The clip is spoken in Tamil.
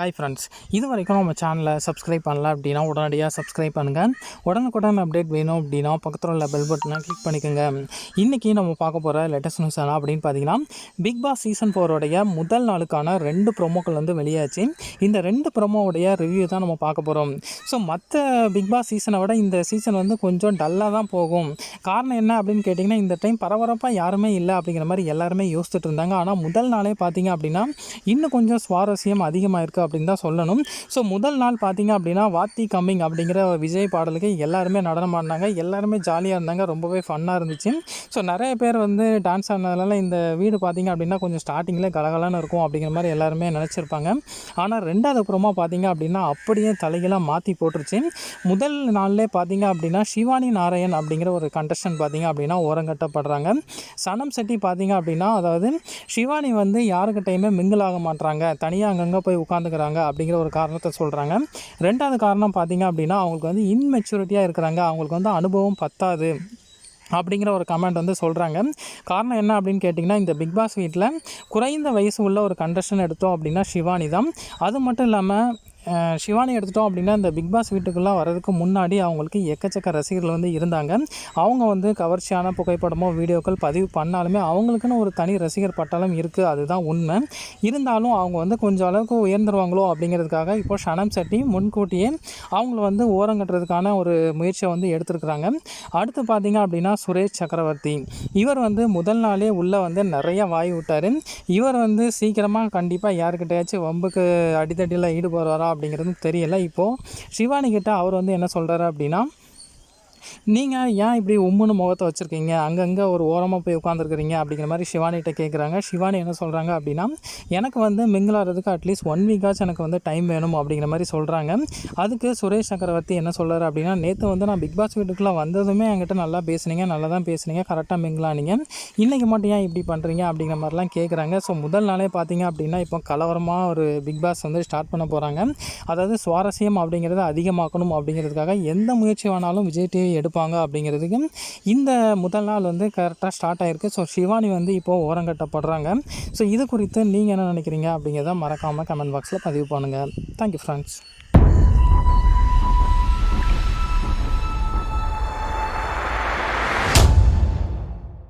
ஹாய் ஃப்ரெண்ட்ஸ் இது வரைக்கும் நம்ம சேனலை சப்ஸ்கிரைப் பண்ணல அப்படின்னா உடனடியாக சப்ஸ்கிரைப் பண்ணுங்கள் உடனுக்குடன் அப்டேட் வேணும் அப்படின்னா பக்கத்தில் உள்ள பெல் பட்டனை கிளிக் பண்ணிக்கோங்க. இன்றைக்கி நம்ம பார்க்க போகிற லேட்டஸ்ட் நியூஸ் என்ன அப்படின்னு பார்த்தீங்கன்னா பிக் பாஸ் சீசன் ஃபோரோடைய முதல் நாளுக்கான ரெண்டு ப்ரோமோக்கள் வந்து வெளியாச்சு. இந்த ரெண்டு ப்ரோமோவுடைய ரிவ்யூ தான் நம்ம பார்க்க போகிறோம் ஸோ மற்ற பிக் பாஸ் சீசனை விட இந்த சீசன் வந்து கொஞ்சம் டல்லாக தான் போகும். காரணம் என்ன அப்படின்னு கேட்டிங்கன்னா இந்த டைம் பரபரப்பாக யாருமே இல்லை அப்படிங்கிற மாதிரி எல்லாருமே யோசிச்சுட்டு இருந்தாங்க. ஆனால் முதல் நாளே பார்த்தீங்க அப்படின்னா இன்னும் கொஞ்சம் சுவாரஸ்யம் அதிகமாக இருக்குது அப்படின்னு தான் சொல்லணும். ஸோ முதல் நாள் பார்த்தீங்க அப்படின்னா வாத்தி கம்மிங் அப்படிங்கிற விஜய் பாடலுக்கு எல்லாருமே நடனம் ஆடினாங்க. எல்லாருமே ஜாலியாக இருந்தாங்க. ரொம்பவே ஃபன்னாக இருந்துச்சு. ஸோ நிறைய பேர் வந்து டான்ஸ் ஆனதுனால இந்த வீடு பார்த்தீங்க அப்படின்னா கொஞ்சம் ஸ்டார்டிங்கில் கலகலான்னு இருக்கும் அப்படிங்கிற மாதிரி எல்லாருமே நினச்சிருப்பாங்க. ஆனால் ரெண்டாவது அப்புறமா பார்த்தீங்க அப்படின்னா அப்படியே தலைகளாக மாற்றி போட்டுருச்சு. முதல் நாள்லே பார்த்தீங்க அப்படின்னா சிவானி நாராயண் அப்படிங்கிற ஒரு கண்டஸ்டன் பார்த்தீங்க அப்படின்னா ஓரங்கட்டப்படுறாங்க. சனம் செட்டி பார்த்தீங்க அப்படின்னா அதாவது சிவானி வந்து யாருக்கிட்டையுமே மிங்கிள் ஆக மாட்றாங்க. தனியாக அங்கங்கே போய் உட்காந்துக்கிறாங்க. அப்படிங்கிற ஒரு காரணத்தை சொல்கிறாங்க ரெண்டாவது காரணம் பார்த்திங்க அப்படின்னா அவங்களுக்கு வந்து இன்மெச்சூரிட்டியாக இருக்கிறாங்க. அவங்களுக்கு வந்து அனுபவம் பத்தாது அப்படிங்கிற ஒரு கமெண்ட் வந்து சொல்கிறாங்க காரணம் என்ன அப்படின்னு கேட்டிங்கன்னா இந்த பிக் பாஸ் வீட்டில் குறைந்த வயசு உள்ள ஒரு கண்டஸ்டன் எடுத்தோம் அப்படின்னா சிவானி தான். அது மட்டும் இல்லாமல் சிவானி எடுத்துட்டோம் அப்படின்னா இந்த பிக் பாஸ் வீட்டுக்குள்ளே வர்றதுக்கு முன்னாடி அவங்களுக்கு எக்கச்சக்க ரசிகர்கள் வந்து இருந்தாங்க. அவங்க வந்து கவர்ச்சியான புகைப்படமோ வீடியோக்கள் பதிவு பண்ணாலுமே அவங்களுக்குன்னு ஒரு தனி ரசிகர் பட்டாளம் இருக்குது அதுதான் உண்மை. இருந்தாலும் அவங்க வந்து கொஞ்சம் அளவுக்கு உயர்ந்துருவாங்களோ அப்படிங்கிறதுக்காக இப்போ ஷனம் செட்டி முன்கூட்டியே அவங்கள வந்து ஓரங்கட்டுறதுக்கான ஒரு முயற்சியை வந்து எடுத்திருக்கிறாங்க. அடுத்து பார்த்தீங்க அப்படின்னா சுரேஷ் சக்கரவர்த்தி. இவர் வந்து முதல் நாளே உள்ளே வந்து நிறைய வாய் விட்டார். இவர் வந்து சீக்கிரமாக கண்டிப்பாக யாருக்கிட்டையாச்சும் வம்புக்கு அடித்தடியில் ஈடுபடுவாரா அப்படிங்கிறது தெரியலை. இப்போது சிவானி கிட்ட அவர் வந்து என்ன சொல்கிறாரு அப்படின்னா நீங்கள் ஏன் இப்படி உம்முன்னு முகத்தை வச்சுருக்கீங்க? அங்கங்கே ஒரு ஓரமாக போய் உட்காந்துருக்குறீங்க அப்படிங்கிற மாதிரி சிவானிகிட்ட கேட்குறாங்க சிவானி என்ன சொல்கிறாங்க அப்படின்னா எனக்கு வந்து மிங்கிளாகிறதுக்கு அட்லீஸ்ட் ஒன் வீக்காச்சும் எனக்கு வந்து டைம் வேணும் அப்படிங்கிற மாதிரி சொல்கிறாங்க அதுக்கு சுரேஷ் சக்கரவர்த்தி என்ன சொல்கிறார் அப்படின்னா நேற்று வந்து நான் பிக் பாஸ் வீட்டுக்குள்ளே வந்ததுமே என்கிட்ட நல்லா பேசுனீங்க நல்லா தான் பேசுனீங்க கரெக்டாக மிங்கிளானீங்க. இன்றைக்கி மட்டும் ஏன் இப்படி பண்ணுறீங்க அப்படிங்கிற மாதிரிலாம் கேட்குறாங்க ஸோ முதல் நாளே பார்த்தீங்க அப்படின்னா இப்போ கலவரமாக ஒரு பிக் பாஸ் வந்து ஸ்டார்ட் பண்ண போகிறாங்க அதாவது சுவாரஸ்யம் அப்படிங்கிறத அதிகமாக்கணும் அப்படிங்கிறதுக்காக எந்த முயற்சி வேணாலும் விஜய் டிவி எடுப்பாங்க அப்படிங்கிறதுக்கு இந்த முதல் நாள் வந்து கரெக்டாக ஸ்டார்ட் ஆகிருக்கு ஸோ சிவானி வந்து இப்போது ஓரங்கட்டப்படுறாங்க ஸோ இது குறித்து நீங்கள் என்ன நினைக்கிறீங்க அப்படிங்கிறத மறக்காமல் கமெண்ட் பாக்ஸில் பதிவு பண்ணுங்கள் தேங்க்யூ ஃப்ரெண்ட்ஸ்